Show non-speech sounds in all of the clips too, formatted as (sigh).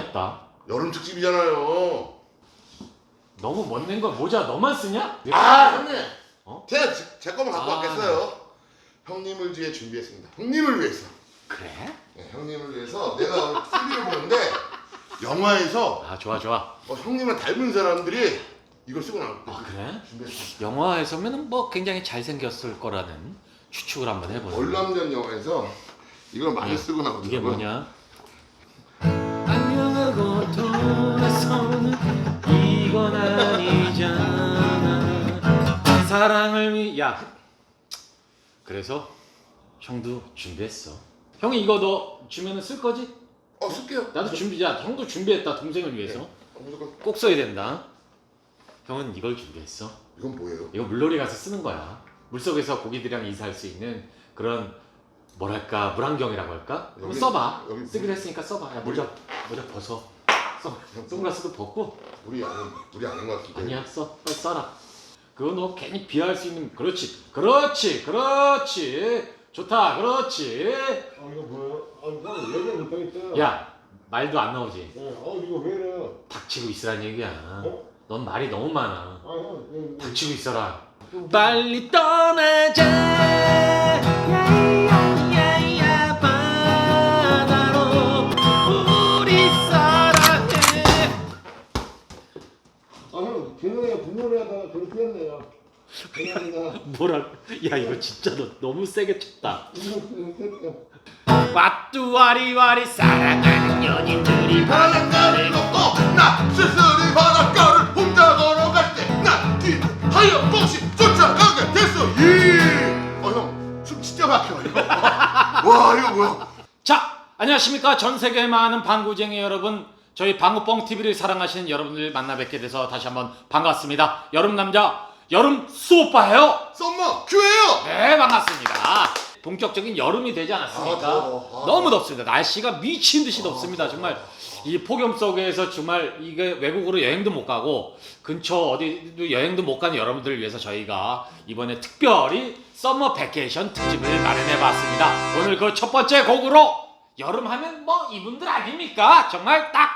꾸몄다 여름 특집이잖아요. 너무 멋낸 거 모자 너만 쓰냐? 아 형님. 어? 제가 제, 제 거만 갖고 아, 왔겠어요. 형님을 위해 준비했습니다. 형님을 위해서. 그래? 네, 형님을 위해서 내가 오늘 TV를 보는데 영화에서 아 좋아 좋아 어, 형님을 닮은 사람들이 이걸 쓰고 때아 그래? 준비했습니다. 영화에서는 뭐 굉장히 잘생겼을 거라는 추측을 한번 해보자 월남전 영화에서 이걸 많이 예. 쓰고 나오더라고요. 이게 뭐냐? 안녕하고 돌아서는 이건 아니잖아 사랑을 위... 야 그래서 형도 준비했어 형이 이거 너 주면은 쓸 거지? 어 쓸게요. 나도 준비 야 형도 준비했다 동생을 위해서 어, 무조건 꼭 써야 된다 형은 이걸 준비했어 이건 뭐예요? 이거 물놀이 가서 쓰는 거야. 물속에서 고기들이랑 인사할 수 있는 그런 뭐랄까 물안경이라고 할까? 여기- 써봐. 여기 쓰기로 했으니까 써봐. 야 모자 모자 벗어. 써. 선글라스도 벗고. 우리 아는 우리 아는 것 같은데. 아니야 써. 빨리 써라. 그거 너 괜히 비할 수 있는 그렇지 그렇지 그렇지 좋다 그렇지. 아 이거 뭐예요? 아 이거 얘기 못 하겠다. 야 말도 안 나오지. 예, 아 이거 왜 이래요? 닥치고 있으란 얘기야. 어? 넌 말이 너무 많아. 아 형, 형, 닥치고 있어라. 빨리 떠나자. 죄송합니다. (laughs) 뭐라? 야 이거 진짜 너 너무 세게 쳤다. (laughs) 왓뚜와리와리 사랑하는 연인들이 바닷가를 걷고 나 쓸쓸히 바닷가를 혼자 걸어갈 때나 뒤하염없이 쫓아가게 됐어 예. 어형숨 진짜 막혀 이거 (laughs) 와 이거 뭐야 자, 안녕하십니까. 전 세계 많은 방구쟁이 여러분. 저희 방구뻥 TV를 사랑하시는 여러분들 만나 뵙게 돼서 다시 한번 반갑습니다. 여름 남자, 여름 수오빠예요. 썸머 큐예요 네, 반갑습니다. 본격적인 여름이 되지 않았습니까? 아, 더워. 아. 너무 덥습니다. 날씨가 미친 듯이 덥습니다. 정말 이 폭염 속에서 정말 이게 외국으로 여행도 못 가고 근처 어디도 여행도 못 가는 여러분들을 위해서 저희가 이번에 특별히 썸머 베케이션 특집을 마련해 봤습니다. 오늘 그 첫 번째 곡으로 여름 하면 뭐 이분들 아닙니까? 정말 딱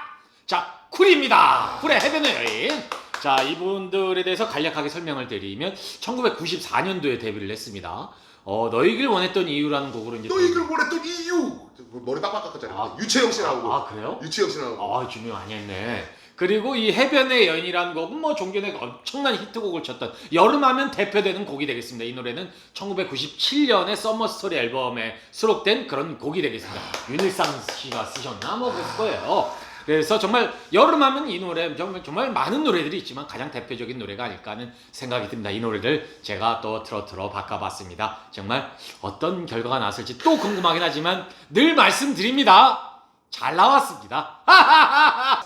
자, 쿨입니다. 쿨의 해변의 여인. 자, 이분들에 대해서 간략하게 설명을 드리면 1994년도에 데뷔를 했습니다. 어, 너희길 원했던 이유라는 곡으로 이제 너 이걸 뭐랬던 이유 머리 빡빡 깎았잖아 아. 유채영 씨 나오고 아, 그래요? 유채영 씨 나오고 아, 준비 많이 했네. 그리고 이 해변의 여인이라는 곡은 뭐 종견에 엄청난 히트곡을 쳤던 여름하면 대표되는 곡이 되겠습니다. 이 노래는 1997년에 썸머 스토리 앨범에 수록된 그런 곡이 되겠습니다. 윤일상 씨가 쓰셨나 뭐 그랬을 거예요. 그래서 정말 여름하면 이 노래 정말 정말 많은 노래들이 있지만 가장 대표적인 노래가 아닐까 하는 생각이 듭니다. 이 노래를 제가 또 트로트로 바꿔봤습니다. 정말 어떤 결과가 나왔을지 또 궁금하긴 하지만 늘 말씀드립니다. 잘 나왔습니다.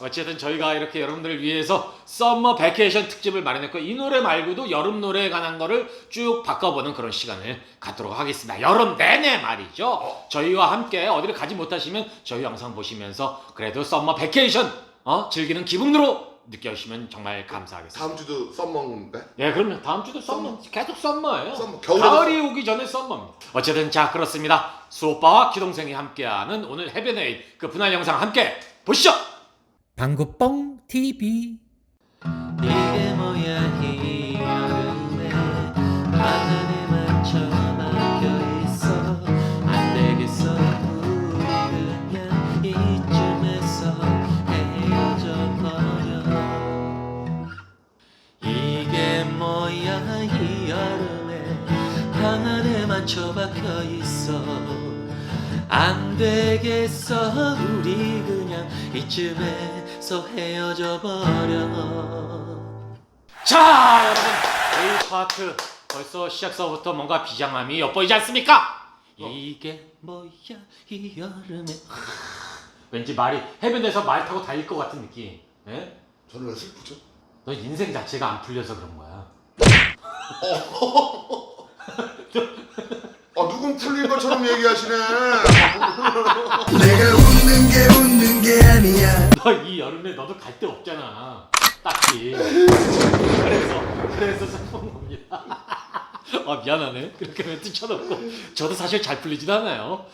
어쨌든 저희가 이렇게 여러분들을 위해서 썸머 베케이션 특집을 마련했고 이 노래 말고도 여름 노래에 관한 거를 쭉 바꿔보는 그런 시간을 갖도록 하겠습니다. 여름 내내 말이죠. 저희와 함께 어디를 가지 못하시면 저희 영상 보시면서 그래도 썸머 베케이션 어? 즐기는 기분으로 느껴주시면 정말 감사하겠습니다. 다음 주도 썸머인데 예, 그럼요. 다음 주도 썸머, 계속 썸머예요. 썸머, 겨울에도 가을이 오기 전에 썸머입니다. 어쨌든 자 그렇습니다. 수오빠와 기동생이 함께하는 오늘 해변의 그 분할 영상 함께 보시죠. 방구뻥 TV 이게 뭐야 이 이쯤에서 헤어져 버려 자 여러분 A 파트 벌써 시작서부터 뭔가 비장함이 엿보이지 않습니까? 이게 뭐야 이 여름에 (laughs) 왠지 말이 해변에서 말 타고 달릴 것 같은 느낌. 예? 저는 왜 슬프죠? 너 인생 자체가 안 풀려서 그런 거야. (laughs) 아 누군 풀린 것처럼 얘기하시네 (laughs) 내가 너 (laughs) 이 여름에 너도 갈 데 없잖아. 딱히. 그래서 그래서 슬픈 겁니다. (laughs) 아 미안하네 이렇게 멘트 쳐놓고 저도 사실 잘 풀리진 않아요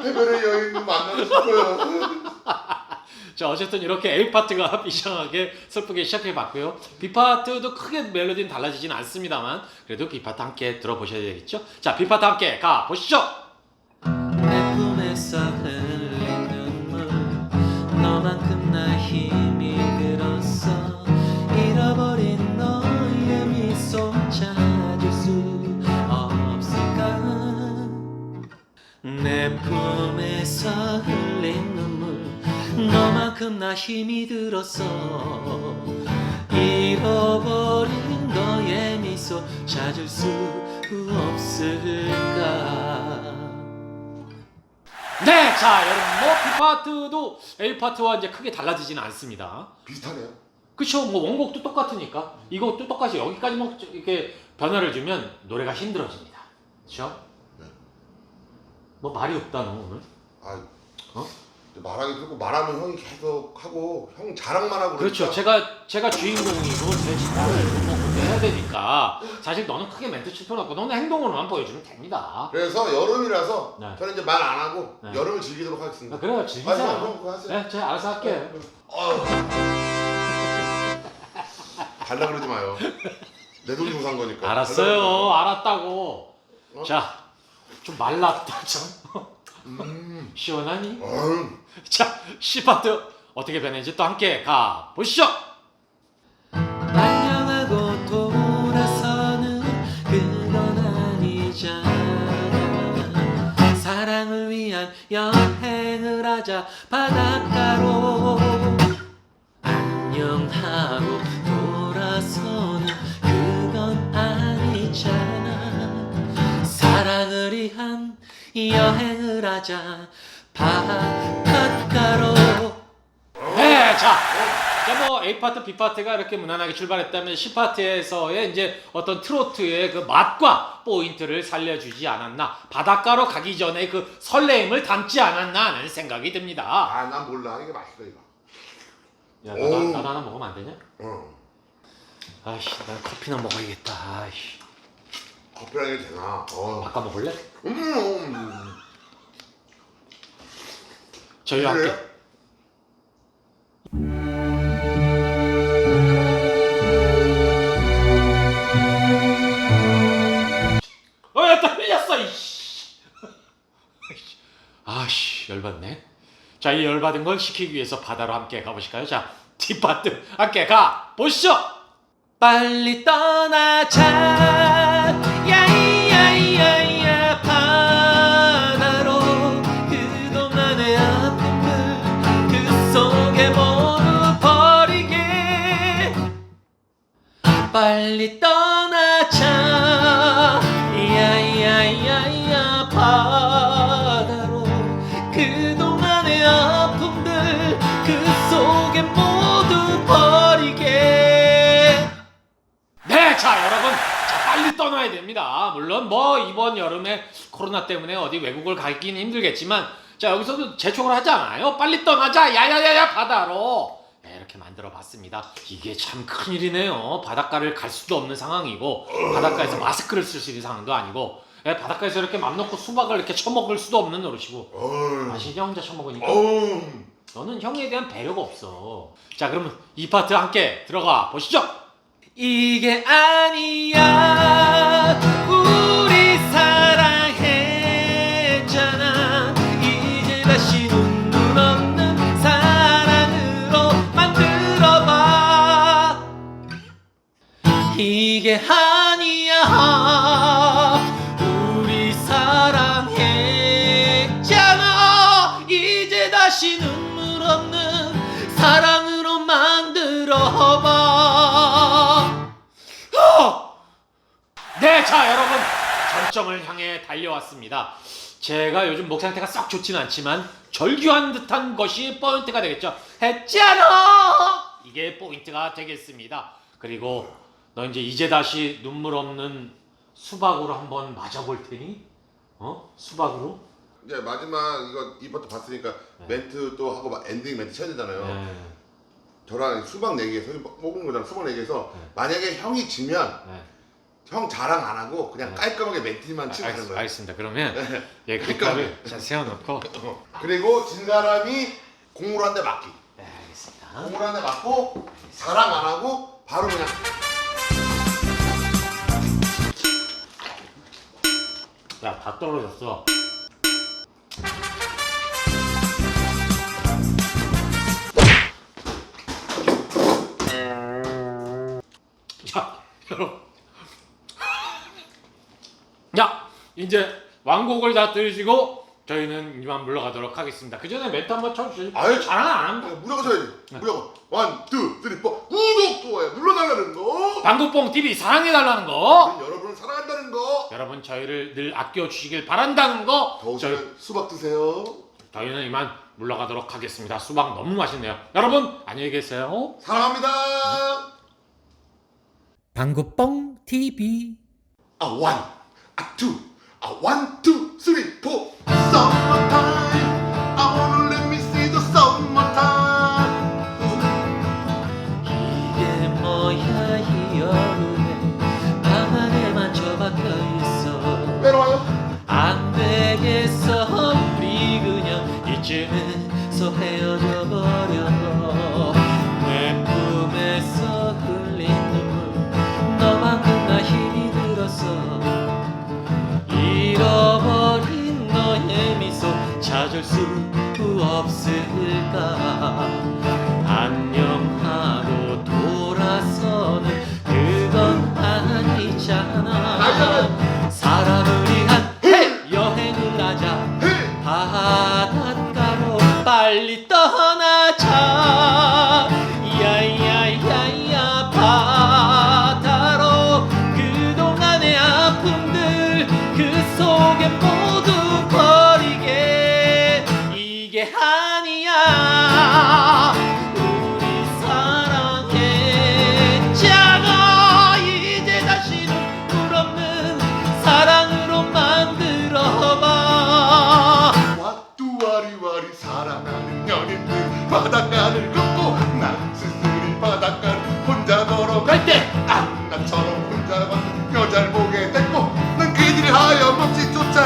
해변의 여인을 만나고 싶어요. (laughs) 자 어쨌든 이렇게 A 파트가 이상하게 슬프게 시작해봤고요 B 파트도 크게 멜로디는 달라지진 않습니다만 그래도 B 파트 함께 들어보셔야 되겠죠 자 B 파트 함께 가 보시죠 만큼 나 힘이 들었어 잃어버린 너의 미소 찾을 수 없을까 네, 자 여러분 뭐 B 파트도 A 파트와 이제 크게 달라지지는 않습니다. 비슷하네요. 그쵸? 뭐 원곡도 똑같으니까 이것도 똑같이 여기까지 뭐 이렇게 변화를 주면 노래가 힘들어집니다. 그쵸? 네. 뭐 말이 없다 너 오늘. 아, 어? 말하기 그렇고 말하면 형이 계속 하고 형 자랑만 하고 그렇죠. 그러니까. 제가 제가 주인공이고 제 진단을 뭐 그렇게 해야 되니까 사실 너는 크게 멘트 칠 필요 없고 너는 행동으로만 보여주면 됩니다. 그래서 여름이라서 네. 저는 이제 말 안 하고 네. 여름을 즐기도록 하겠습니다. 아, 그래요, 아, 형, 즐기세요. 형 그거 하세요. 네, 제가 알아서 할게요. 어휴. 달라 그러지 마요. 내 돈이 우산 거니까. 알았어요, 알았다고. 어? 자, 좀 말랐다 참. 음. 시원하니? 어휴. (laughs) 자, C파트 어떻게 변했는지 또 함께 가 보시죠. 안녕하고 돌아서는 그건 아니잖아 사랑을 위한 여행을 하자 바닷가로 여행을 하자 바닷가로 네, 자, 자, 뭐 A 파트, B 파트가 이렇게 무난하게 출발했다면 C 파트에서의 이제 어떤 트로트의 그 맛과 포인트를 살려주지 않았나, 바닷가로 가기 전에 그 설레임을 담지 않았나 하는 생각이 듭니다. 아, 난 몰라. 이게 맛있어 이거. 야, 오. 나도, 나도 하나 먹으면 안 되냐? 어. 아이씨, 난 커피나 먹어야겠다. 아이씨, 커피랑 이게 되나? 어. 바꿔 먹을래? 음. 음. 저희와 함께. 그래요? 어, 야, 또 흘렸어, 이씨. (laughs) 아씨, 열받네. 자, 이 열받은 걸 식히기 위해서 바다로 함께 가보실까요? 자, 뒷바트 함께 가 보시죠. 빨리 떠나자 빨리 떠나자 야이야이야이야 바다로 그동안의 아픔들 그 속에 모두 버리게 네, 자, 여러분. 자, 빨리 떠나야 됩니다. 물론 뭐 이번 여름에 코로나 때문에 어디 외국을 가기는 힘들겠지만 자, 여기서도 재촉을 하지 않아요. 빨리 떠나자. 야야야야 바다로. 네, 이렇게 만들어 봤습니다. 이게 참 큰일이네요. 바닷가를 갈 수도 없는 상황이고 바닷가에서 마스크를 쓸 수 있는 상황도 아니고 예, 바닷가에서 이렇게 맘 놓고 수박을 이렇게 처먹을 수도 없는 노릇이고. 아시냐 혼자 처먹으니까. 너는 형에 대한 배려가 없어. 자, 그러면 이 파트 함께 들어가 보시죠. 이게 아니야 이게 아니야 우리 사랑했잖아 이제 다시 눈물 없는 사랑으로 만들어봐 네, 자, 여러분. 절정을 향해 달려왔습니다. 제가 요즘 목 상태가 썩 좋진 않지만 절규한 듯한 것이 포인트가 되겠죠. 했잖아! 이게 포인트가 되겠습니다. 그리고 너 이제 이제 다시 눈물 없는 수박으로 한번 맞아볼 테니? 어? 수박으로? 이제 마지막 이거 이 파트 봤으니까 멘트 또 하고 막 엔딩 멘트 쳐야 되잖아요. 네. 저랑 수박 내기에서 먹는 거잖아. 수박 내기에서 네. 만약에 형이 지면 네. 형 자랑 안 하고 그냥 깔끔하게 멘트만 치고 가는 거야. 알겠습니다. 그러면 예, 그러니까. 그자 세워놓고 (laughs) 어. 그리고 진 사람이 공으로 한 대 맞기. 네, 알겠습니다. 공으로 한 대 맞고 자랑 안 하고 바로 그냥 야, 다 떨어졌어. 자, 여러분. 야, 이제 왕곡을 다 들으시고 저희는 이만 물러가도록 하겠습니다. 그 전에 멘트 한번 쳐주시죠. 아유, 자랑 안 합니다. 무조건 쳐야지. 무조건 원, 투, 쓰리, 포 구독, 좋아요 눌러달라는 거. 방구뽕 TV 사랑해달라는 거. 우린 여러분을 사랑한다는 거. 여러분 저희를 늘 아껴주시길 바란다는 거. 저희, 더우시면 수박 드세요. 저희는 이만 물러가도록 하겠습니다. 수박 너무 맛있네요. 여러분 안녕히 계세요. 사랑합니다. 방구뽕 TV. 아 원, 아 투, 아 원, 투, 쓰리, 포. I 없을까? 안녕하고 돌아서는 그건 아니잖아. 사람을 위한 여행을 하자! 바닷가로 빨리 떠나자. 야야야야 바다로 그동안의 아픔들 그 속에 모두 버리게. 이게 아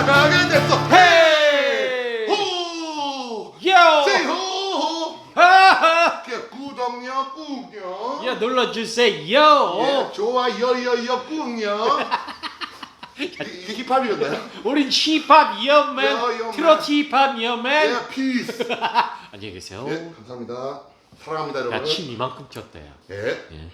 쫓아가게 됐어 헤이 호 요. 세호 하하. 그 구독요 꾹요 야 눌러주세요. 예, 좋아요 요요 꾹요 이게 힙합이었나요? 우린 힙합 요, 이어맨 요, 트로트 힙합 이어맨. 예 피스 (laughs) 안녕히 계세요. 예 감사합니다 사랑합니다 여러분 야침 이만큼 야. 예 예.